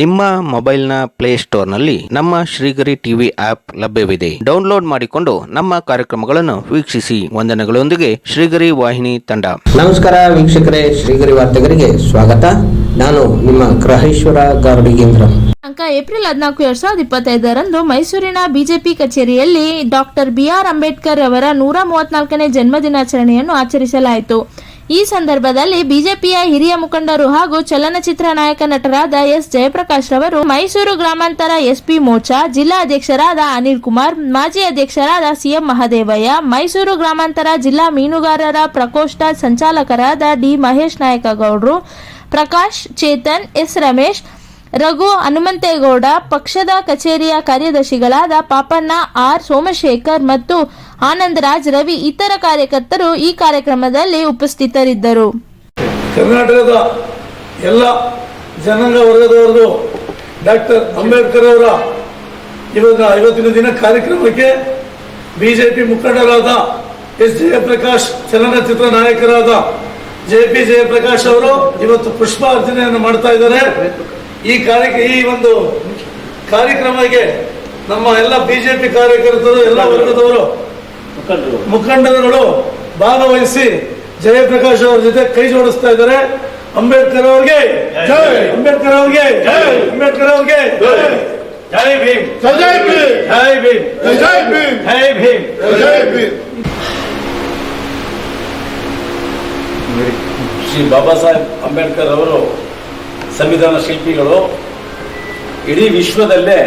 ನಿಮ್ಮ ಮೊಬೈಲ್ನ ಪ್ಲೇಸ್ಟೋರ್ನಲ್ಲಿ ನಮ್ಮ ಶ್ರೀಗರಿ ಟಿವಿ ಆಪ್ ಲಭ್ಯವಿದೆ. ಡೌನ್ಲೋಡ್ ಮಾಡಿಕೊಂಡು ನಮ್ಮ ಕಾರ್ಯಕ್ರಮಗಳನ್ನು ವೀಕ್ಷಿಸಿ. ವಂದನೆಗಳೊಂದಿಗೆ ಶ್ರೀಗರಿ ವಾಹಿನಿ ತಂಡ. ನಮಸ್ಕಾರ ವೀಕ್ಷಕರೇ ಶ್ರೀಗರಿ ವಾರ್ತೆಗರಿಗೆ ಸ್ವಾಗತ. ನಾನು ನಿಮ್ಮ ಗ್ರಹೇಶ್ವರ ಗಾರುಡಿಗೇಂದ್ರ ಅಂಕ ಏಪ್ರಿಲ್ ಹದಿನಾಲ್ಕು ಎರಡ್ ಸಾವಿರದ ಇಪ್ಪತ್ತೈದರಂದು ಮೈಸೂರಿನ ಬಿಜೆಪಿ ಕಚೇರಿಯಲ್ಲಿ ಡಾಕ್ಟರ್ ಬಿ ಆರ್ ಅಂಬೇಡ್ಕರ್ ಅವರ ನೂರ ಮೂವತ್ನಾಲ್ಕನೇ ಜನ್ಮದಿನಾಚರಣೆಯನ್ನು ಆಚರಿಸಲಾಯಿತು. ಈ ಸಂದರ್ಭದಲ್ಲಿ ಬಿಜೆಪಿಯ ಹಿರಿಯ ಮುಖಂಡರು ಹಾಗೂ ಚಲನಚಿತ್ರ ನಾಯಕ ನಟರಾದ ಎಸ್ ಜಯಪ್ರಕಾಶ್ ರವರು ಮೈಸೂರು ಗ್ರಾಮಾಂತರ ಎಸ್ಪಿ ಮೋರ್ಚಾ, ಜಿಲ್ಲಾ ಅಧ್ಯಕ್ಷರಾದ ಅನಿಲ್ ಕುಮಾರ್, ಮಾಜಿ ಅಧ್ಯಕ್ಷರಾದ ಸಿಎಂ ಮಹದೇವಯ್ಯ, ಮೈಸೂರು ಗ್ರಾಮಾಂತರ ಜಿಲ್ಲಾ ಮೀನುಗಾರರ ಪ್ರಕೋಷ್ಠ ಸಂಚಾಲಕರಾದ ಡಿ ಮಹೇಶ್ ನಾಯಕ ಗೌಡ್ರು ಪ್ರಕಾಶ್ ಚೇತನ್, ಎಸ್ ರಮೇಶ್, ರಘು ಹನುಮಂತೇಗೌಡ, ಪಕ್ಷದ ಕಚೇರಿಯ ಕಾರ್ಯದರ್ಶಿಗಳಾದ ಪಾಪಣ್ಣ ಆರ್ ಸೋಮಶೇಖರ್ ಮತ್ತು ಆನಂದರಾಜ್, ರವಿ, ಇತರ ಕಾರ್ಯಕರ್ತರು ಈ ಕಾರ್ಯಕ್ರಮದಲ್ಲಿ ಉಪಸ್ಥಿತರಿದ್ದರು. ಕರ್ನಾಟಕದ ಎಲ್ಲ ಜನಾಂಗ ವರ್ಗದವರದು ಡಾಕ್ಟರ್ ಅಂಬೇಡ್ಕರ್ ಅವರ ಇವಾಗ ಐವತ್ತಿನ ದಿನ ಕಾರ್ಯಕ್ರಮಕ್ಕೆ ಬಿಜೆಪಿ ಮುಖಂಡರಾದ ಎಸ್ ಜಯಪ್ರಕಾಶ್, ಚಲನಚಿತ್ರ ನಾಯಕರಾದ ಜೆ ಪಿ ಜಯಪ್ರಕಾಶ್ ಅವರು ಇವತ್ತು ಪುಷ್ಪಾರ್ಚನೆಯನ್ನು ಮಾಡ್ತಾ ಇದ್ದಾರೆ. ಈ ಕಾರ್ಯ ಈ ಒಂದು ಕಾರ್ಯಕ್ರಮಕ್ಕೆ ನಮ್ಮ ಎಲ್ಲ ಬಿಜೆಪಿ ಕಾರ್ಯಕರ್ತರು, ಎಲ್ಲ ವರ್ಗದವರು ಮುಖಂಡರುಗಳು ಭಾಗವಹಿಸಿ ಜಯಪ್ರಕಾಶ್ ಅವರ ಜೊತೆ ಕೈ ಜೋಡಿಸ್ತಾ ಇದ್ದಾರೆ. ಅಂಬೇಡ್ಕರ್ ಅವ್ರಿಗೆ ಅಂಬೇಡ್ಕರ್ ಅವ್ರಿಗೆ ಅಂಬೇಡ್ಕರ್ ಅವ್ರಿಗೆ ಜೈ ಭೀಮ್. ಜೈ ಭೀಮ್. ಜೈ ಭೀಮ್. ಜೈ ಭೀಮ್. ಜೈ ಭೀಮ್. ಜೈ ಭೀಮ್. ಶ್ರೀ ಬಾಬಾ ಸಾಹೇಬ್ ಅಂಬೇಡ್ಕರ್ ಅವರು ಸಂವಿಧಾನ ಶಿಲ್ಪಿಗಳು ಇಡೀ ವಿಶ್ವದಲ್ಲೇ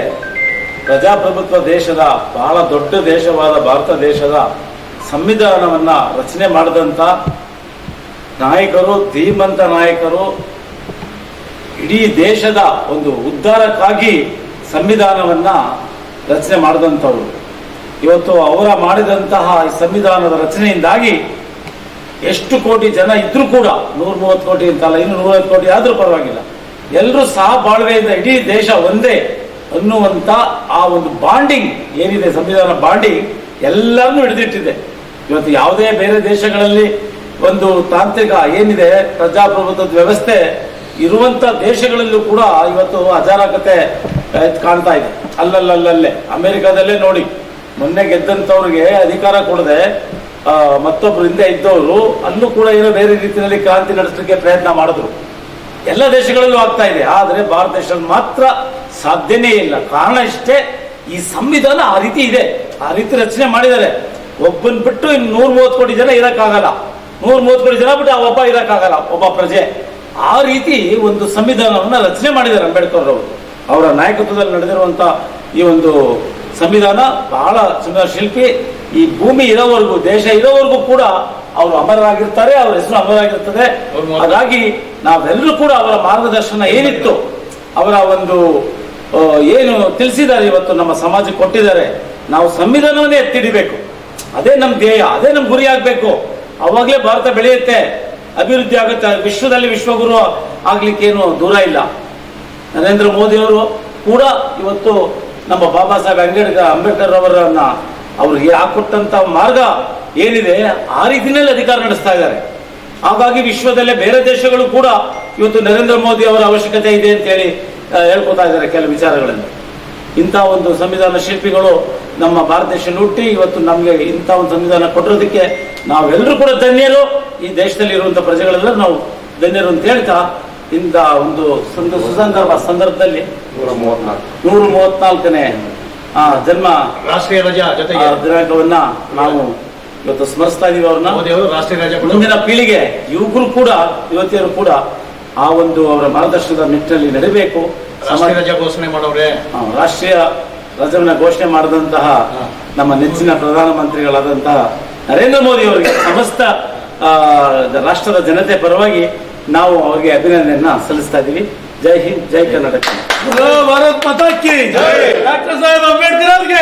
ಪ್ರಜಾಪ್ರಭುತ್ವ ದೇಶದ ಬಹಳ ದೊಡ್ಡ ದೇಶವಾದ ಭಾರತ ದೇಶದ ಸಂವಿಧಾನವನ್ನ ರಚನೆ ಮಾಡಿದಂಥ ನಾಯಕರು, ಧೀಮಂತ ನಾಯಕರು, ಇಡೀ ದೇಶದ ಒಂದು ಉದ್ಧಾರಕ್ಕಾಗಿ ಸಂವಿಧಾನವನ್ನ ರಚನೆ ಮಾಡಿದಂಥವ್ರು. ಇವತ್ತು ಅವರ ಮಾಡಿದಂತಹ ಸಂವಿಧಾನದ ರಚನೆಯಿಂದಾಗಿ ಎಷ್ಟು ಕೋಟಿ ಜನ ಇದ್ರೂ ಕೂಡ ನೂರ ಮೂವತ್ತು ಕೋಟಿ ಅಂತಲ್ಲ, ಇನ್ನೂ ನೂರೈವತ್ತು ಕೋಟಿ ಆದರೂ ಪರವಾಗಿಲ್ಲ. ಎಲ್ಲರೂ ಸಹ ಬಾಳ್ವೆಯಿಂದ ಇಡೀ ದೇಶ ಒಂದೇ ಅನ್ನುವಂತ ಆ ಒಂದು ಬಾಂಡಿಂಗ್, ಏನಿದೆ ಸಂವಿಧಾನ ಬಾಂಡಿಂಗ್ ಎಲ್ಲರನ್ನೂ ಹಿಡಿದಿಟ್ಟಿದೆ. ಇವತ್ತು ಯಾವುದೇ ಬೇರೆ ದೇಶಗಳಲ್ಲಿ ಒಂದು ತಾಂತ್ರಿಕ ಏನಿದೆ, ಪ್ರಜಾಪ್ರಭುತ್ವದ ವ್ಯವಸ್ಥೆ ಇರುವಂತ ದೇಶಗಳಲ್ಲೂ ಕೂಡ ಇವತ್ತು ಅಜಾರಕತೆ ಕಾಣ್ತಾ ಇದೆ. ಅಲ್ಲಲ್ಲಲ್ಲೇ ಅಮೆರಿಕಾದಲ್ಲೇ ನೋಡಿ. ಮೊನ್ನೆ ಗೆದ್ದಂಥವ್ರಿಗೆ ಅಧಿಕಾರ ಕೊಡದೆ ಮತ್ತೊಬ್ಬರು ಹಿಂದೆ ಇದ್ದವರು ಅಲ್ಲೂ ಕೂಡ ಏನೋ ಬೇರೆ ರೀತಿಯಲ್ಲಿ ಕ್ರಾಂತಿ ನಡೆಸಲಿಕ್ಕೆ ಪ್ರಯತ್ನ ಮಾಡಿದ್ರು. ಎಲ್ಲ ದೇಶಗಳಲ್ಲೂ ಆಗ್ತಾ ಇದೆ. ಆದರೆ ಭಾರತ ದೇಶದಲ್ಲಿ ಮಾತ್ರ ಸಾಧ್ಯನೇ ಇಲ್ಲ. ಕಾರಣ ಇಷ್ಟೇ ಈ ಸಂವಿಧಾನ ಆ ರೀತಿ ಇದೆ. ಆ ರೀತಿ ರಚನೆ ಮಾಡಿದ್ದಾರೆ. ಒಬ್ಬನ್ ಬಿಟ್ಟು ಇನ್ನು ನೂರ ಮೂವತ್ತು ಕೋಟಿ ಜನ ಇರಕ್ಕಾಗಲ್ಲ. ನೂರ ಮೂವತ್ತು ಕೋಟಿ ಜನ ಬಿಟ್ಟು ಆ ಒಬ್ಬ ಇರಕ್ಕಾಗಲ್ಲ ಒಬ್ಬ ಪ್ರಜೆ. ಆ ರೀತಿ ಒಂದು ಸಂವಿಧಾನವನ್ನ ರಚನೆ ಮಾಡಿದ್ದಾರೆ ಅಂಬೇಡ್ಕರ್ ಅವರು. ಅವರ ನಾಯಕತ್ವದಲ್ಲಿ ನಡೆದಿರುವಂತ ಈ ಒಂದು ಸಂವಿಧಾನ ಬಹಳ ಸುಂದರ ಶಿಲ್ಪಿ. ಈ ಭೂಮಿ ಇರೋವರೆಗೂ ದೇಶ ಇರೋವರೆಗೂ ಕೂಡ ಅವರು ಅಮರರಾಗಿರ್ತಾರೆ ಅವರ ಹೆಸರು ಅಮರರಾಗಿರ್ತದೆ. ಹಾಗಾಗಿ ನಾವೆಲ್ಲರೂ ಕೂಡ ಅವರ ಮಾರ್ಗದರ್ಶನ ಏನಿತ್ತು ಅವರ ಒಂದು ಏನು ತಿಳಿಸಿದ್ದಾರೆ ಇವತ್ತು ನಮ್ಮ ಸಮಾಜಕ್ಕೆ ಕೊಟ್ಟಿದ್ದಾರೆ. ನಾವು ಸಂವಿಧಾನವನ್ನೇ ಎತ್ತಿಡಿಬೇಕು. ಅದೇ ನಮ್ಮ ಧ್ಯೇಯ, ಅದೇ ನಮ್ಮ ಗುರಿ ಆಗ್ಬೇಕು. ಅವಾಗಲೇ ಭಾರತ ಬೆಳೆಯುತ್ತೆ. ಅಭಿವೃದ್ಧಿ ಆಗುತ್ತೆ, ವಿಶ್ವದಲ್ಲಿ ವಿಶ್ವಗುರು ಆಗ್ಲಿಕ್ಕೇನು ದೂರ ಇಲ್ಲ. ನರೇಂದ್ರ ಮೋದಿ ಅವರು ಕೂಡ ಇವತ್ತು ನಮ್ಮ ಬಾಬಾ ಸಾಹೇಬ್ ಅಂಬೇಡ್ಕರ್ ಅಂಬೇಡ್ಕರ್ ಅವರನ್ನ ಅವ್ರಿಗೆ ಹಾಕೊಟ್ಟಂತ ಮಾರ್ಗ ಏನಿದೆ, ಆ ರೀತಿನಲ್ಲಿ ಅಧಿಕಾರ ನಡೆಸ್ತಾ ಇದ್ದಾರೆ. ಹಾಗಾಗಿ ವಿಶ್ವದಲ್ಲೇ ಬೇರೆ ದೇಶಗಳು ಕೂಡ ಇವತ್ತು ನರೇಂದ್ರ ಮೋದಿ ಅವರ ಅವಶ್ಯಕತೆ ಇದೆ ಅಂತ ಹೇಳಿ ಹೇಳ್ಕೊತಾ ಇದ್ದಾರೆ ಕೆಲವು ವಿಚಾರಗಳಲ್ಲಿ ಇಂಥ ಒಂದು ಸಂವಿಧಾನ ಶಿಲ್ಪಿಗಳು ನಮ್ಮ ಭಾರತ ದೇಶ ಹುಟ್ಟಿ ಇವತ್ತು ನಮಗೆ ಇಂಥ ಒಂದು ಸಂವಿಧಾನ ಕೊಟ್ಟಿರೋದಕ್ಕೆ ನಾವೆಲ್ಲರೂ ಕೂಡ ಧನ್ಯರು. ಈ ದೇಶದಲ್ಲಿ ಇರುವಂಥ ಪ್ರಜೆಗಳೆಲ್ಲ ನಾವು ಧನ್ಯರು ಅಂತ ಹೇಳ್ತಾ ಇಂಥ ಒಂದು ಸಂದ- ಸುಸಂದರ್ಭ ಸಂದರ್ಭದಲ್ಲಿ ನೂರ ಮೂವತ್ನಾಲ್ಕು ನೂರ ಮೂವತ್ನಾಲ್ಕನೇ ಆ, ಜನ್ಮ ರಾಷ್ಟ್ರೀಯ ರಜಾ ಜೊತೆಗೆ. ದಿನಾಂಕವನ್ನ ನಾವು ಇವತ್ತು ಸ್ಮರಿಸ್ತಾ ಇದೀವಿ ಅವ್ರನ್ನ. ರಾಷ್ಟ್ರೀಯ ರಜಾ ಮುಂದಿನ ಪೀಳಿಗೆ ಯುವಕರು ಕೂಡ ಯುವತಿಯರು ಕೂಡ ಆ ಒಂದು ಅವರ ಮಾರ್ಗದರ್ಶನದ ನಿಟ್ಟಿನಲ್ಲಿ ನಡಿಬೇಕು. ಸಮಾಜ ರಜಾ ಘೋಷಣೆ ಮಾಡವ್ರೆ. ಆ, ರಾಷ್ಟ್ರೀಯ ರಜವನ್ನ ಘೋಷಣೆ ಮಾಡಿದಂತಹ ನಮ್ಮ ನೆಚ್ಚಿನ ಪ್ರಧಾನಮಂತ್ರಿಗಳಾದಂತಹ ನರೇಂದ್ರ ಮೋದಿ ಅವರಿಗೆ ಸಮಸ್ತ ಆ, ರಾಷ್ಟ್ರದ ಜನತೆ ಪರವಾಗಿ ನಾವು ಅವರಿಗೆ ಅಭಿನಂದನೆಯನ್ನ ಸಲ್ಲಿಸ್ತಾ ಇದ್ದೀವಿ. ಜೈ ಹಿಂದ್ ಜೈ ಕರ್ನಾಟಕ. ಭಾರತ್ ಮಾತಾ ಕಿ ಡಾಕ್ಟರ್ ಸಾಹೇಬ್ ಅಂಬೇಡ್ಕರ್ ಅವರಿಗೆ.